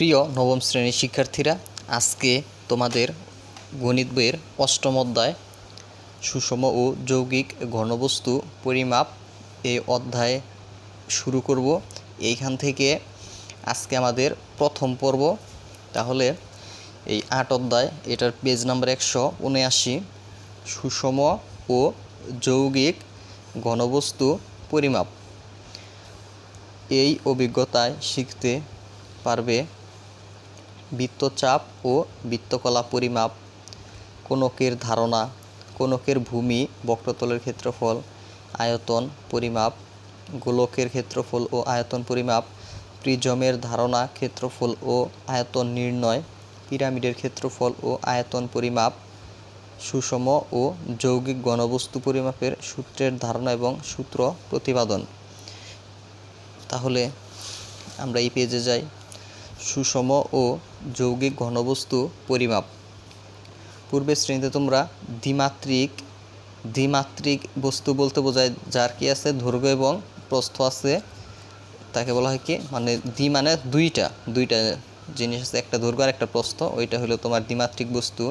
প্রিয় নবম শ্রেণির শিক্ষার্থীরা, আজকে তোমাদের গণিত বইয়ের অষ্টম অধ্যায়, সুষম ও যৌগিক ঘনবস্তু পরিমাপ এই অধ্যায় শুরু করব। এইখান থেকে আজকে আমাদের প্রথম পর্ব। তাহলে এই আট অধ্যায়, এটার পেজ নাম্বার একশো উনআশি, সুষম ও যৌগিক ঘনবস্তু পরিমাপ। এই অভিজ্ঞতায় শিখতে পারবে বৃত্তচাপ ও বৃত্তকলা পরিমাপ, কোনকের ধারণা, কোনকের ভূমি, বক্রতলের ক্ষেত্রফল, আয়তন পরিমাপ, গোলকের ক্ষেত্রফল ও আয়তন পরিমাপ, প্রিজমের ধারণা ক্ষেত্রফল ও আয়তন নির্ণয়, পিরামিডের ক্ষেত্রফল ও আয়তন পরিমাপ, সুষম ও যৌগিক গণবস্তু পরিমাপের সূত্রের ধারণা এবং সূত্র প্রতিপাদন। তাহলে আমরা এই পেজে যাই। সুষম ও যৌগিক ঘনবস্তু পরিমাপ। পূর্বের শ্রেণীতে তোমরা দ্বিমাত্রিক দ্বিমাত্রিক বস্তু বলতে বোঝায় যার কি আছে দৈর্ঘ্য এবং প্রস্থ আছে। তাকে বলা হয় কি? মানে দ্বি মানে দুইটা দুইটা জিনিস আছে, একটা দৈর্ঘ্য আর একটা প্রস্থ। ওইটা হলো তোমার দ্বিমাত্রিক বস্তু।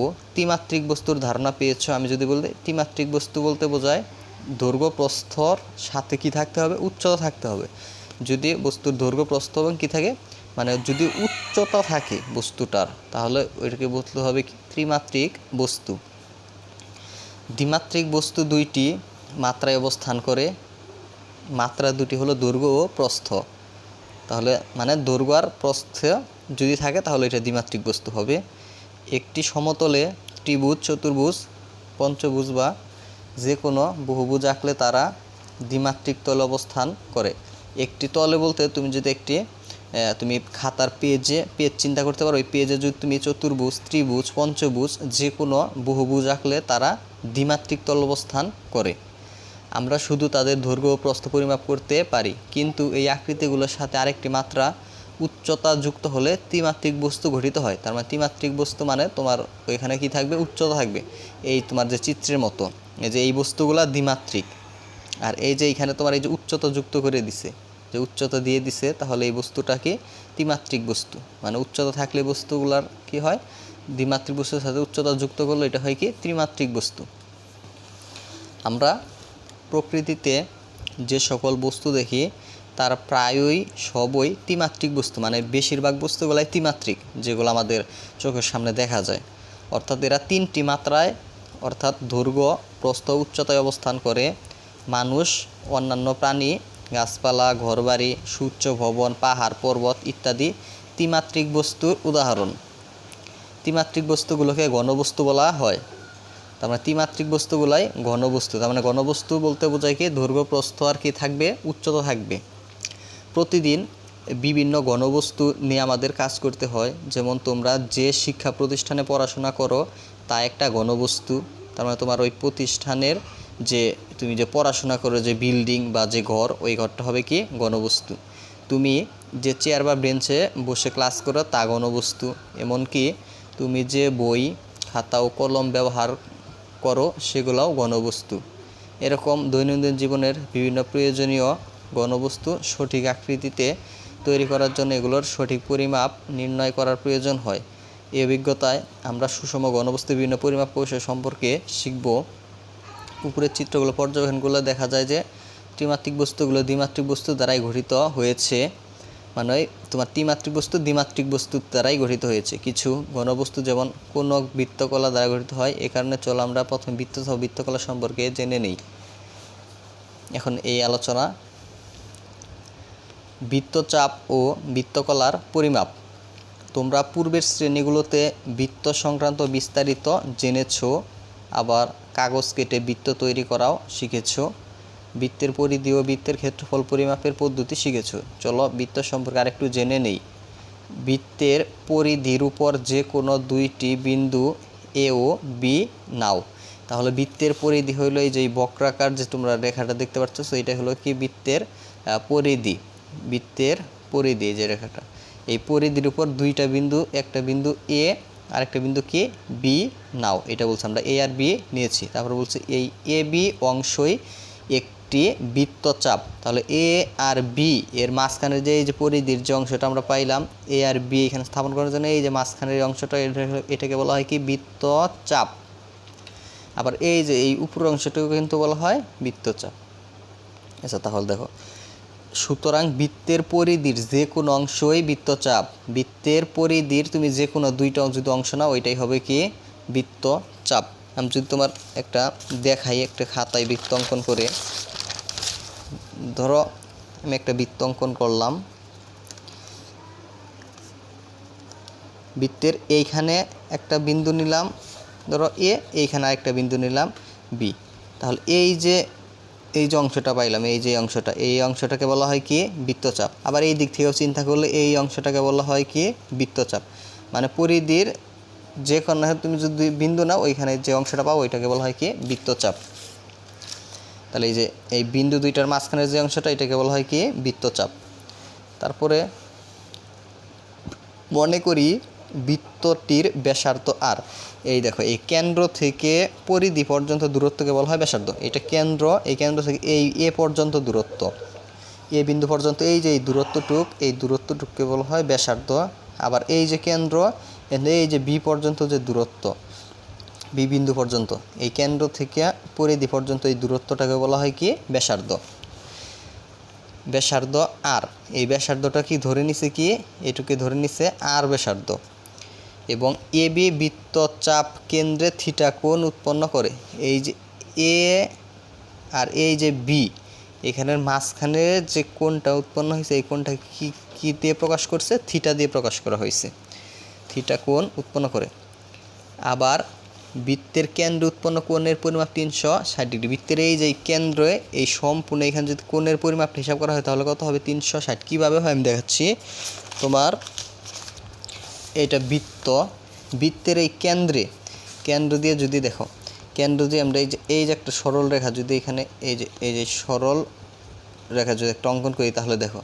ও ত্রিমাত্রিক বস্তুর ধারণা পেয়েছ, আমি যদি বলতে ত্রিমাত্রিক বস্তু বলতে বোঝায় দৈর্ঘ্য প্রস্থর সাথে কি থাকতে হবে? উচ্চতা থাকতে হবে। যদি বস্তুর দৈর্ঘ্য প্রস্থ এবং কী থাকে? মানে যদি উচ্চতা থাকে বস্তুটার, তাহলে ওইটাকে বলতে হবে ত্রিমাত্রিক বস্তু। দ্বিমাত্রিক বস্তু দুইটি মাত্রায় অবস্থান করে। মাত্রা দুটি হলো দৈর্ঘ্য ও প্রস্থ। তাহলে মানে দৈর্ঘ্য আর প্রস্থ যদি থাকে, তাহলে এটা দ্বিমাত্রিক বস্তু হবে। একটি সমতলে ত্রিভুজ, চতুর্ভুজ, পঞ্চভুজ বা যে কোনো বহুভুজ আঁকলে তারা দ্বিমাত্রিক তল অবস্থান করে। একটি তলে বলতে তুমি যদি একটি তুমি খাতার পেজে পেজ চিন্তা করতে পারো, ওই পেজে যদি তুমি চতুর্ভুজ, ত্রিভুজ, পঞ্চভুজ যে কোনো বহুভুজ আঁকলে তারা দ্বিমাত্রিক তল অবস্থান করে। আমরা শুধু তাদের দৈর্ঘ্য প্রস্থ পরিমাপ করতে পারি, কিন্তু এই আকৃতিগুলোর সাথে আরেকটি মাত্রা উচ্চতা যুক্ত হলে ত্রিমাত্রিক বস্তু গঠিত হয়। তার মানে ত্রিমাত্রিক বস্তু মানে তোমার ওইখানে কি থাকবে? উচ্চতা থাকবে। এই তোমার যে চিত্রের মতো, এই যে এই বস্তুগুলা দ্বিমাত্রিক। আর এই যে এইখানে তোমার এই যে উচ্চতা যুক্ত করে দিছে, যে উচ্চতা দিয়ে দিছে, তাহলে এই বস্তুটাকে ত্রিমাত্রিক বস্তু মানে উচ্চতা থাকলে বস্তুগুলার কি হয়? দ্বিমাত্রিক বস্তুর সাথে উচ্চতা যুক্ত করলে এটা হয় কি? ত্রিমাত্রিক বস্তু। আমরা প্রকৃতিতে যে সকল বস্তু দেখি, তার প্রায়ই সবই ত্রিমাত্রিক বস্তু মানে বেশিরভাগ বস্তুগুলাই ত্রিমাত্রিক, যেগুলো আমাদের চোখের সামনে দেখা যায়। অর্থাৎ এরা তিনটি মাত্রায়, অর্থাৎ দৈর্ঘ্য, প্রস্থ, উচ্চতায় অবস্থান করে। মানুষ, অন্যান্য প্রাণী, গাছপালা, ঘরবাড়ি, সূর্য, ভবন, পাহাড়, পর্বত ইত্যাদি ত্রিমাত্রিক বস্তুর উদাহরণ। ত্রিমাত্রিক বস্তুগুলোকে ঘনবস্তু বলা হয়। তার মানে ত্রিমাত্রিক বস্তুগুলাই ঘনবস্তু। তার মানে ঘনবস্তু বলতে বোঝায় কি? দৈর্ঘ্য, প্রস্থ আর কি থাকবে? উচ্চতা থাকবে। প্রতিদিন বিভিন্ন ঘনবস্তু নিয়ে আমাদের কাজ করতে হয়। যেমন তোমরা যে শিক্ষা প্রতিষ্ঠানে পড়াশোনা করো, তা একটা ঘনবস্তু। তার মানে তোমার ওই প্রতিষ্ঠানের যে তুমি যে পড়াশোনা করো, যে বিল্ডিং বা যে ঘর, ওই ঘরটা হবে কি ঘনবস্তু তুমি যে চেয়ার বা বেঞ্চে বসে ক্লাস করো, তা গণবস্তু। এমনকি তুমি যে বই, খাতা ও কলম ব্যবহার করো, সেগুলোও ঘনবস্তু এরকম দৈনন্দিন জীবনের বিভিন্ন প্রয়োজনীয় গণবস্তু সঠিক আকৃতিতে তৈরি করার জন্য এগুলোর সঠিক পরিমাপ, নির্ণয় করার প্রয়োজন হয়। এই অভিজ্ঞতায় আমরা সুষম গণবস্তু, বিভিন্ন পরিমাপ কৌশল সম্পর্কে শিখব। উপরের চিত্রগুলো, পর্যবেক্ষণগুলো দেখা যায় যে ত্রিমাত্রিক বস্তুগুলো দ্বিমাত্রিক বস্তু দ্বারাই গঠিত হয়েছে। মানে তোমার ত্রিমাত্রিক বস্তু দ্বিমাত্রিক বস্তুর দ্বারাই গঠিত হয়েছে। কিছু ঘনবস্তু যেমন কোনো বৃত্তকলা দ্বারা গঠিত হয়, এ কারণে চলো আমরা প্রথমে বৃত্ত সহ বৃত্তকলা সম্পর্কে জেনে নিই। এখন এই আলোচনা, বৃত্তচাপ ও বৃত্তকলার পরিমাপ। তোমরা পূর্বের শ্রেণীগুলোতে বৃত্ত সংক্রান্ত বিস্তারিত জেনেছো। আবার কাগজ কেটে বৃত্ত তৈরি করাও শিখেছ। বৃত্তের পরিধি ও বৃত্তের ক্ষেত্রফল পরিমাপের পদ্ধতি শিখেছ। চলো বৃত্ত সম্পর্কে আরেকটু জেনে নেই। বৃত্তের পরিধির উপর যে কোনো দুইটি বিন্দু এ ও বি নাও। তাহলে বৃত্তের পরিধি হইল এই যে বক্রাকার যে তোমরা রেখাটা দেখতে পাচ্ছ so এটা হলো কি বৃত্তের পরিধি। বৃত্তের পরিধি যে রেখাটা। এই পরিধির উপর দুইটা বিন্দু, একটা বিন্দু এ আর একটা বিন্দু কি? বি নাও। এটা বলছে আমরা এ আর বি নিয়েছি। তারপর বলছে এই এ বি অংশই একটি বৃত্তচাপ। তাহলে এ আর বি এর মাঝখানে যে, এই যে পরিধির যে অংশটা আমরা পাইলাম এ আর বি এখানে স্থাপন করার জন্য এই যে মাঝখানের অংশটা এটাকে বলা হয় কি? বৃত্তচাপ। আবার এই যে, এই উপরের অংশটাকে কিন্তু বলা হয় বৃত্তচাপ। আচ্ছা তাহলে দেখো। সুতরাং বৃত্তের পরিধির যে কোনো অংশই বৃত্তচাপ। বৃত্তের পরিধির তুমি যে কোনো দুইটা যদি অংশ নাও, ওইটাই হবে কি? বৃত্তচাপ। আমি যদি তোমার একটা দেখাই, একটা খাতায় বৃত্ত অঙ্কন করে। ধরো, আমি একটা বৃত্ত অঙ্কন করলাম। বৃত্তের এইখানে একটা বিন্দু নিলাম। ধরো, এ, এইখানে আরেকটা বিন্দু নিলাম, বি। তাহলে এই যে এই যে অংশটা পাইলাম, এই যে অংশটা, এই অংশটাকে বলা হয় কি? বৃত্তচাপ। আবার এই দিক থেকেও চিন্তা করলে এই অংশটাকে বলা হয় কি? বৃত্তচাপ। মানে পরিধির যে কোনো তুমি যদি বিন্দু নাও, ওইখানে যে অংশটা পাও, ওইটাকে বলা হয় কি? বৃত্তচাপ। তাহলে এই যে এই বিন্দু দুইটার মাঝখানের যে অংশটা, এটাকে বলা হয় কি? বৃত্তচাপ। তারপরে মনে করি বৃত্তটির ব্যাসার্ধ আর। এই দেখো, এই কেন্দ্র থেকে পরিধি পর্যন্ত দূরত্বকে বলা হয় ব্যাসার্ধ। এটা কেন্দ্র, এই কেন্দ্র থেকে এই এ পর্যন্ত দূরত্ব। এ বিন্দু পর্যন্ত এই যে এই দূরত্বটুক, এই দূরত্বটুককে বলা হয় ব্যাসার্ধ। আবার এই যে কেন্দ্র এই যে বি পর্যন্ত যে দূরত্ব, বি বিন্দু পর্যন্ত, এই কেন্দ্র থেকে পরিধি পর্যন্ত এই দূরত্বটাকে বলা হয় কি? ব্যাসার্ধ। ব্যাসার্ধ আর, এই ব্যাসার্ধটা কি ধরে নিছে কি? এটুকে ধরে নিছে আর ব্যাসার্ধ। এবং এ বি বৃত্তচাপ কেন্দ্রে থিটা কোণ উৎপন্ন করে। এই যে এ আর এই যে বি, এখানের মাঝখানে যে কোণটা উৎপন্ন হয়েছে, এই কোণটা কি কি দিয়ে প্রকাশ করছে? থিটা দিয়ে প্রকাশ করা হয়েছে। থিটা কোণ উৎপন্ন করে। আবার বৃত্তের কেন্দ্রে উৎপন্ন কোণের পরিমাপ তিনশো ষাট ডিগ্রি। বৃত্তের এই যে কেন্দ্রে, এই সম্পূর্ণ এখানে যদি কোণের পরিমাপটা হিসাব করা হয়, তাহলে কত হবে? তিনশো ষাট। কীভাবে হয়? আমি দেখাচ্ছি। তোমার এটা বৃত্ত। বৃত্তের এই কেন্দ্রে, কেন্দ্র দিয়ে যদি দেখো, কেন্দ্র দিয়ে আমরা এই যে এই যে একটা সরল রেখা যদি এখানে, এই যে এই যে সরল রেখা যদি একটা অঙ্কন করি তাহলে দেখো,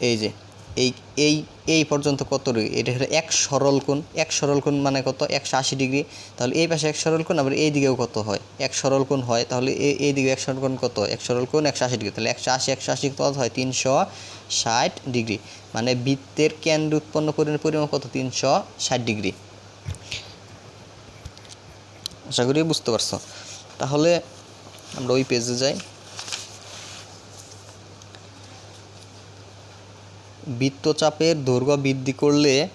এই যে এই এই এই পর্যন্ত কত ডিগ্রি এটা হলো এক সরল কোণ, এক সরল কোণ মানে কত? একশো আশি ডিগ্রি। তাহলে এই পাশে এক সরল কোণ, আবার এই দিকেও কত হয়? এক সরল কোণ হয়, তাহলে এই দিকে এক সরল কোণ কত? এক সরল কোণ একশো আশি ডিগ্রি। তাহলে একশো আশি একশো আশি কত হয়? তিনশো ষাট ডিগ্রি। মানে বৃত্তের কেন্দ্র উৎপন্ন কোণের পরিমাণ কত? তিনশো ষাট ডিগ্রি। আশা করি বুঝতে পারছ। তাহলে আমরা ওই পেজে যাই। বৃত্তচাপের দৈর্ঘ্য বৃদ্ধি করলে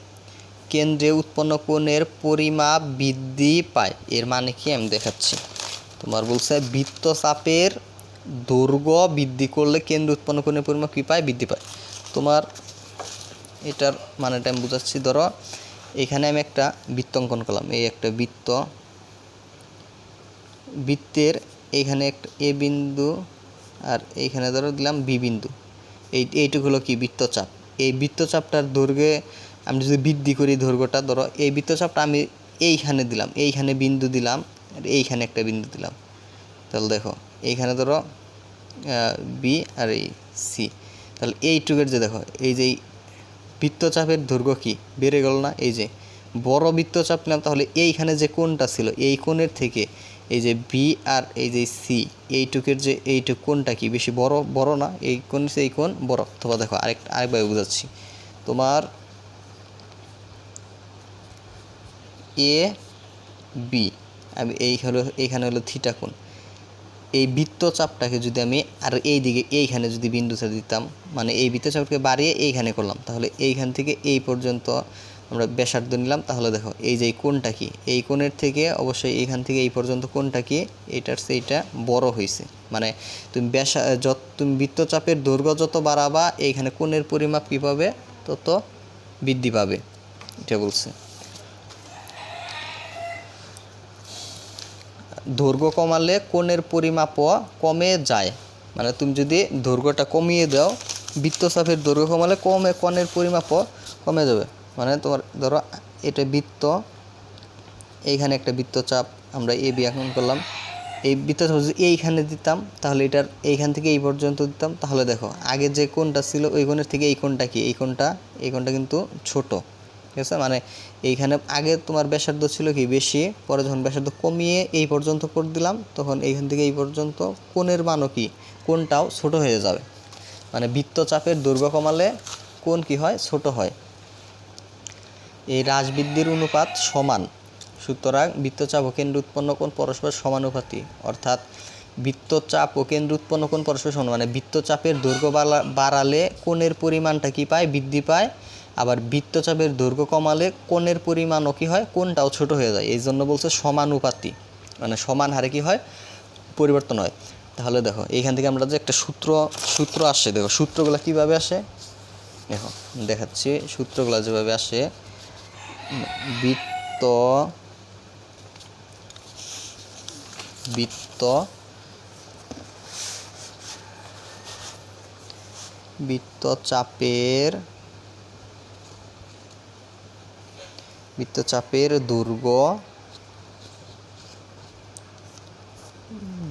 কেন্দ্রে উৎপন্ন কোণের পরিমাপ বৃদ্ধি পায়। এর মানে কি? আমি দেখাচ্ছি। তোমার বলছে বৃত্তচাপের দৈর্ঘ্য বৃদ্ধি করলে কেন্দ্রে উৎপন্ন কোণের পরিমাপ কী পায়? বৃদ্ধি পায়। তোমার এটার মানেটা আমি বুঝাচ্ছি। ধরো, এখানে আমি একটা বৃত্ত অঙ্কন করলাম। এই একটা বৃত্ত, বৃত্তের এইখানে একটা এ বিন্দু আর এইখানে ধরো দিলাম বি বিন্দু। এই, এইটুকু হলো কি? বৃত্তচাপ। এই বৃত্তচাপটার দৈর্ঘ্যে আমি যদি বৃদ্ধি করি দৈর্ঘ্যটা, ধরো এই বৃত্তচাপটা আমি এইখানে দিলাম, এইখানে বিন্দু দিলাম, আর এইখানে একটা বিন্দু দিলাম। তাহলে দেখো, এইখানে ধরো বি আর এই সি তাহলে এইটুকের যে দেখো, এই যে বৃত্তচাপের দৈর্ঘ্য কি? বেড়ে গেল না? এই যে বড় বৃত্তচাপ নিলাম, তাহলে এইখানে যে কোণটা ছিল, এই কোণের থেকে এই যে বি আর এই যে সি এইটুকের যে এইটুক কোনটা কি? বেশি বড় বড় না? এই কোণ এই কোণ, বড়। অথবা দেখো আরেক আরেকভাবে বুঝাচ্ছি। তোমার এ বি আমি এই হলো, এইখানে হলো থিটা কোণ। এই বৃত্তচাপটাকে যদি আমি আর এই দিকে এইখানে যদি বিন্দু ছেড়ে দিতাম মানে এই বৃত্তচাপকে বাড়িয়ে এইখানে করলাম, তাহলে এইখান থেকে এই পর্যন্ত আমরা ব্যাসার্ধ নিলাম, তাহলে দেখো, এই যে এই কি? এই কোণের থেকে অবশ্যই এইখান থেকে এই পর্যন্ত কোণটা কি? এইটার সেইটা বড় হয়েছে মানে তুমি ব্যাসা, যত, তুমি বৃত্তচাপের দৈর্ঘ্য যত বাড়াবা, এইখানে কোণের পরিমাপ কী পাবে? তত বৃদ্ধি পাবে। এটা বলছে। দৈর্ঘ্য কমালে কোণের পরিমাপও কমে যায়। মানে তুমি যদি দৈর্ঘ্যটা কমিয়ে দাও, বৃত্তচাপের দৈর্ঘ্য কমালে কমে, কোণের পরিমাপও কমে যাবে। মানে তোমার ধরো এটা বৃত্ত, এইখানে একটা বৃত্তচাপ আমরা এ, বি এখন করলাম। এই বৃত্তচাপ যদি এইখানে দিতাম, তাহলে এটার এইখান থেকে এই পর্যন্ত দিতাম। তাহলে দেখো, আগে যে কোনটা ছিল, ওই কোণের থেকে এই কোণটা কি? এই কোণটা এই কোণটা কিন্তু ছোট। ঠিক আছে? মানে এইখানে আগে তোমার ব্যাসার্ধ ছিল কি? বেশি। পরে যখন ব্যাসার্ধ কমিয়ে এই পর্যন্ত করে দিলাম, তখন এইখান থেকে এই পর্যন্ত কোণের মানও কি? কোনটাও ছোট হয়ে যাবে। মানে বৃত্তচাপের দৈর্ঘ্য কমালে কোন কি হয়? ছোট হয়। এই হ্রাসবৃদ্ধির অনুপাত সমান। সুতরাং বৃত্তচাপ ও কেন্দ্র উৎপন্ন কোণ পরস্পর সমানুপাতি। অর্থাৎ বৃত্তচাপ ও কেন্দ্র উৎপন্ন কোণ পরস্পর সমান মানে বৃত্তচাপের দৈর্ঘ্য বাড়া- বাড়ালে কোণের পরিমাণটা কি পায়? বৃদ্ধি পায়। আবার বৃত্তচাপের দৈর্ঘ্য কমালে কোণের পরিমাণও কি হয়? কোণটাও ছোট হয়ে যায়। এই জন্য বলছে সমানুপাতি। মানে সমান হারে কি হয়? পরিবর্তন হয়। তাহলে দেখো, এইখান থেকে আমরা যে একটা সূত্র সূত্র আসে দেখো সূত্রগুলো কীভাবে আসে? দেখো, দেখাচ্ছি সূত্রগুলো যেভাবে আসে। বৃত্ত বৃত্ত বৃত্তচাপের বৃত্তচাপের দুর্গ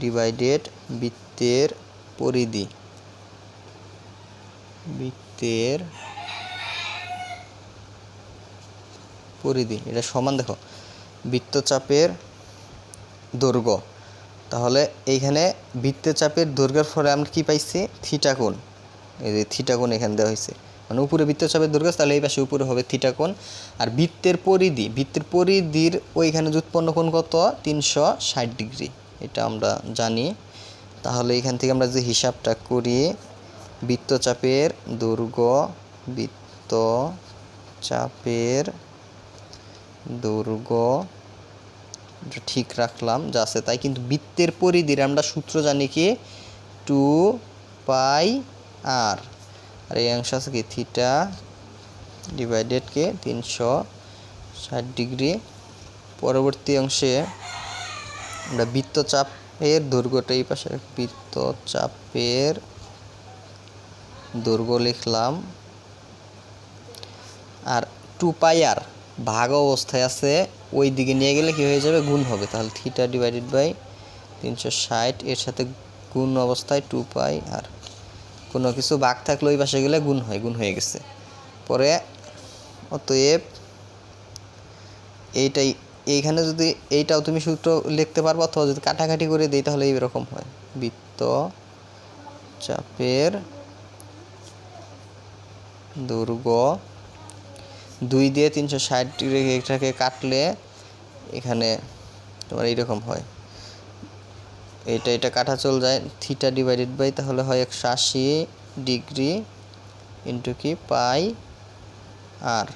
ডিভাইডেড বৃত্তের পরিধি। বৃত্তের পরিধি, এটা সমান দেখো। বৃত্তচাপের দৈর্ঘ্য। তাহলে এইখানে বৃত্তচাপের দৈর্ঘ্যের ফলে আমরা কি পাইছি? থিটা কোণ। এই যে থিটা কোণ এখানে দেওয়া হয়েছে মানে উপরে বৃত্তচাপের দৈর্ঘ্য তাহলে এই পাশে উপরে হবে থিটা কোণ। আর বৃত্তের পরিধি, বৃত্তের পরিধির ওইখানে উৎপন্ন কোণ কত? তিনশো ষাট ডিগ্রি। এটা আমরা জানি। তাহলে এখান থেকে আমরা যে হিসাবটা করি, বৃত্তচাপের দৈর্ঘ্য বৃত্তচাপের দৈর্ঘ্য এটা ঠিক রাখলাম, যা আছে তাই। কিন্তু বৃত্তের পরিধির আমরা সূত্র জানি কি? টু পাই আর। আর এই অংশ আছে কি? থিটা ডিভাইডেড কে? তিনশো ষাট ডিগ্রি। পরবর্তী অংশে আমরা বৃত্তচাপের দৈর্ঘ্যটা এই পাশে বৃত্তচাপের দৈর্ঘ্য লিখলাম। আর টু পাই আর। ভাগ অবস্থায় আছে ওই দিকে নিয়ে গেলে কি হয়ে যাবে? গুণ হবে। তাহলে থিটা ডিভাইডেড বাই তিনশো ষাট, এর সাথে গুণ অবস্থায় টু পাই আর কোনো কিছু ভাগ থাকলে ওই পাশে গেলে গুণ হয়, গুণ হয়ে গেছে। পরে অতএব এইটাই, এইখানে যদি এইটাও তুমি সূত্র লিখতে পারব, অথবা যদি কাটাকাটি করে দিই, তাহলে এইরকম হয়। বৃত্ত চাপের দৈর্ঘ্য দুই দিয়ে তিনশো ষাট ডিগ্রি এটাকে কাটলে এখানে তোমার এইরকম হয়। এটা এটা কাটা চল যায়। থিটা ডিভাইডেড বাই তাহলে হয় একশো আশি ডিগ্রি ইন্টু কি? পাই আর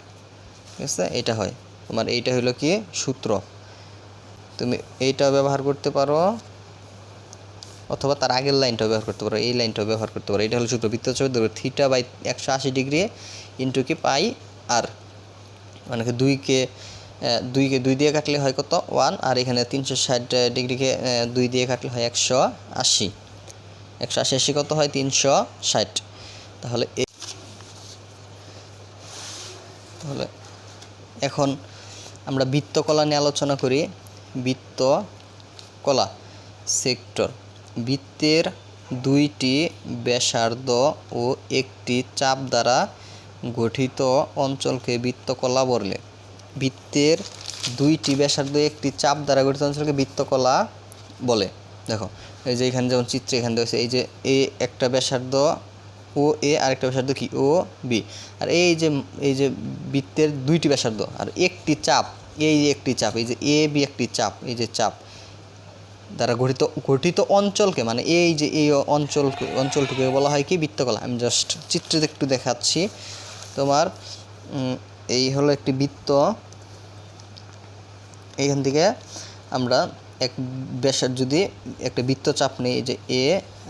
ঠিক আছে? এটা হয়। তোমার এইটা হলো কি? সূত্র। তুমি এইটাও ব্যবহার করতে পারো। অথবা তার আগের লাইনটাও ব্যবহার করতে পারো। এই লাইনটাও ব্যবহার করতে পারো। এটা হলো সূত্র। বৃত্তচাপের দৈর্ঘ্য থিটা বাই একশো আশি ডিগ্রি ইন্টু কি? পাই আর মানে দুইকে দুইকে দুই দিয়ে কাটলে হয় কত? ওয়ান, আর এখানে তিনশো ষাট ডিগ্রিকে দুই দিয়ে কাটলে হয় একশো আশি। একশো আশি আশি কত হয়? তিনশো ষাট। তাহলে তাহলে এখন আমরা বৃত্তকলা নিয়ে আলোচনা করি। বৃত্ত কলা সেক্টর। বৃত্তের দুইটি ব্যাসার্ধ ও একটি চাপ দ্বারা গঠিত অঞ্চলকে বৃত্তকলা বলে। বৃত্তের দুইটি ব্যাসার্ধ একটি চাপ দ্বারা গঠিত অঞ্চলকে বৃত্তকলা বলে। দেখো, এই যে এখানে যেমন চিত্রে এখানে দেখছে এই যে এ একটা ব্যাসার্ধ ও এ আরেকটা ব্যাসার্ধ কি? ও, বি। আর এই যে এই যে বৃত্তের দুইটি ব্যাসার্ধ, আর একটি চাপ, এই একটি চাপ, এই যে এ, বি একটি চাপ, এই যে চাপ দ্বারা গঠিত গঠিত অঞ্চলকে মানে এই যে এই অঞ্চল অঞ্চলটিকে বলা হয় কি? বৃত্তকলা। আমি জাস্ট চিত্রে একটু দেখাচ্ছি। তোমার এই হলো একটি বৃত্ত। এইখান থেকে আমরা এক ব্যাসার যদি একটা বৃত্ত চাপ নেই যে এ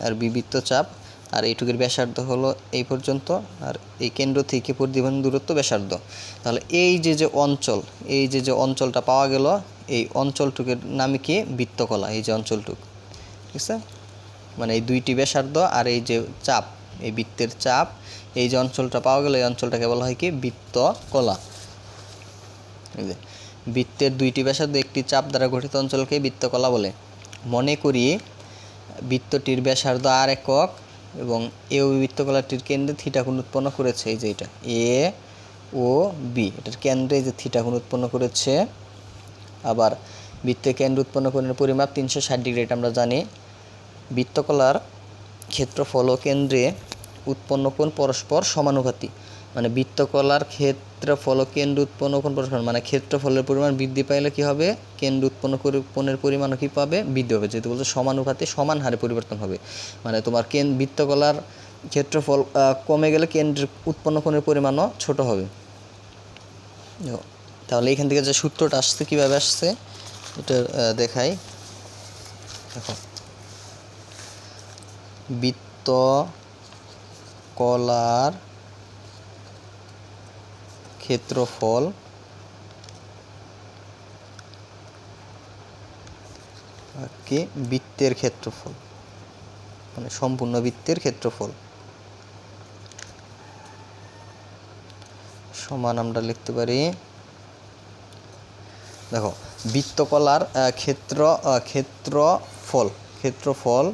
আর বি বৃত্ত চাপ, আর এইটুকুর ব্যাসার্ধ হলো এই পর্যন্ত, আর এই কেন্দ্র থেকে প্রতিবন্ধ দূরত্ব ব্যাসার্ধ। তাহলে এই যে যে অঞ্চল, এই যে যে অঞ্চলটা পাওয়া গেল, এই অঞ্চলটুকের নামে কি? বৃত্তকলা, এই যে অঞ্চলটুক। ঠিক আছে? মানে এই দুইটি ব্যাসার্ধ আর এই যে চাপ, এই বৃত্তের চাপ এই যে অঞ্চলটা পাওয়া গেল, এই অঞ্চলটাকে বলা হয় কি? বৃত্ত কলা। বৃত্তের দুইটি ব্যাসার্ধ, একটি চাপ দ্বারা গঠিত অঞ্চলকে বৃত্তকলা বলে। মনে করি বৃত্তটির ব্যাসার্ধ আর একক এবং এ ও বৃত্তকলাটির কেন্দ্রে থিটা কোণ উৎপন্ন করেছে, এই যে এটা। এ ও বি, এটার কেন্দ্রে যে থিটা কোণ উৎপন্ন করেছে। আবার বৃত্তের কেন্দ্র উৎপন্ন কোণের পরিমাপ তিনশো ষাট ডিগ্রি, এটা আমরা জানি। বৃত্তকলার ক্ষেত্রফল কেন্দ্রে উৎপন্ন কোণ পরস্পর সমানুপাতি মানে বৃত্তকলার ক্ষেত্রফল ও কেন্দ্র উৎপন্ন কোণ পরস্পর মানে ক্ষেত্রফলের পরিমাণ বৃদ্ধি পাইলে কি হবে? কেন্দ্র উৎপন্ন কোণের পরিমাণও কী পাবে? বৃদ্ধি হবে। যেহেতু বলছে সমানুপাতে সমান হারে পরিবর্তন হবে। মানে তোমার কেন, বৃত্তকলার ক্ষেত্রফল কমে গেলে কেন্দ্রের উৎপন্ন কোণের পরিমাণও ছোট হবে। তাহলে এখান থেকে যে সূত্রটা আসছে, কীভাবে আসছে? এটা দেখাই। দেখো। বৃত্ত কলার ক্ষেত্রফল কি? বৃত্তের ক্ষেত্রফল। মানে সম্পূর্ণ বৃত্তের ক্ষেত্রফল। সমান আমরা লিখতে পারি, দেখো, বৃত্তকলার ক্ষেত্র ক্ষেত্রফল ক্ষেত্রফল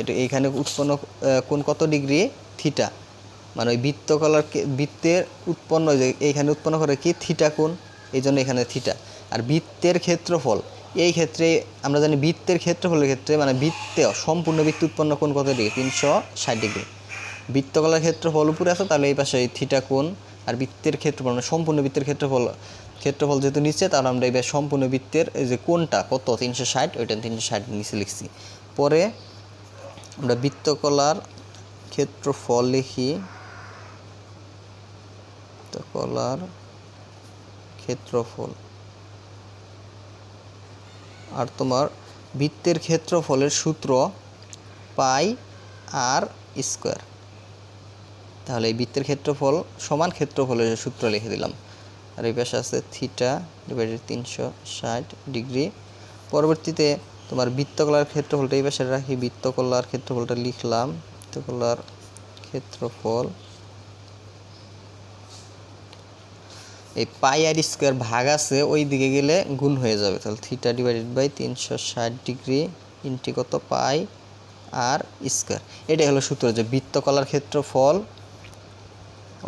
এটা এইখানে উৎপন্ন কোন কত ডিগ্রি? থিটা। মানে ওই বৃত্তকলার বৃত্তের উৎপন্ন এইখানে উৎপন্ন করে কি? থিটা কোণ। এই জন্য এখানে থিটা। আর বৃত্তের ক্ষেত্রফল, এই ক্ষেত্রে আমরা জানি বৃত্তের ক্ষেত্রফলের ক্ষেত্রে মানে বৃত্তে, সম্পূর্ণ বৃত্ত উৎপন্ন কোণ কত ডিগ্রি? তিনশো ষাট ডিগ্রি। বৃত্তকলার ক্ষেত্রফল উপরে আছে, তাহলে এই পাশে থিটা কোণ আর বৃত্তের ক্ষেত্রফল মানে সম্পূর্ণ বৃত্তের ক্ষেত্রফল ক্ষেত্রফল যেহেতু নিচে, তাহলে আমরা এবার সম্পূর্ণ বৃত্তের যে কোনটা কত? তিনশো ষাট, ওইটা তিনশো ষাট নিচে লিখছি। পরে আমরা বৃত্তকলার ক্ষেত্রফল লিখি। বৃত্তকলার ক্ষেত্রফল। আর তোমার বৃত্তের ক্ষেত্রফলের সূত্র পাই আর স্কোয়ার। তাহলে এই বৃত্তের ক্ষেত্রফল সমান ক্ষেত্রফলের সূত্র লিখে দিলাম। আর এই পাশে আছে থিটা ডিভাইডেড তিনশো ষাট ডিগ্রি। পরবর্তীতে তোমার বৃত্তকলার ক্ষেত্রফলটা এই পাশে রাখি, বৃত্তকলার ক্ষেত্রফলটা লিখলাম। বৃত্তকলার ক্ষেত্রফল, এই পাই আর স্কোয়ার ভাগ আছে ওই দিকে গেলে গুণ হয়ে যাবে। তাহলে থিটা ডিভাইডেড বাই তিনশো ষাট ডিগ্রি ইন্টি কত? Pi r square. এটাই হলো সূত্র যে বৃত্তকলার ক্ষেত্রফল,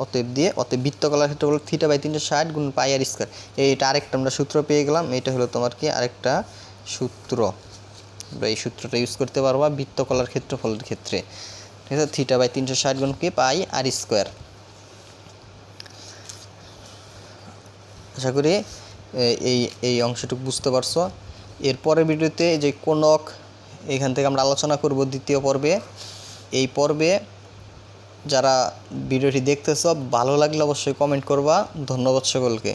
অতএব দিয়ে, অতএব বৃত্তকলার ক্ষেত্রফল থিটা বাই তিনশো ষাট গুণ পাই আর স্কোয়ার। এইটা আরেকটা আমরা সূত্র পেয়ে গেলাম, এটা হলো তোমার কি? আরেকটা সূত্র। আমরা এই সূত্রটা ইউজ করতে পারবা বৃত্তকলার ক্ষেত্রফলের ক্ষেত্রে। ঠিক আছে? থিটা বাই তিনশো ষাট গুণ কে পাই আর স্কোয়ার আশা করি এই এই অংশটুকু বুঝতে পারছ। এরপরের ভিডিওতে যে কোনক, এখান থেকে আমরা আলোচনা করব দ্বিতীয় পর্বে। এই পর্বে যারা ভিডিওটি দেখতেছ, ভালো লাগলে অবশ্যই কমেন্ট করবা। ধন্যবাদ সকলকে।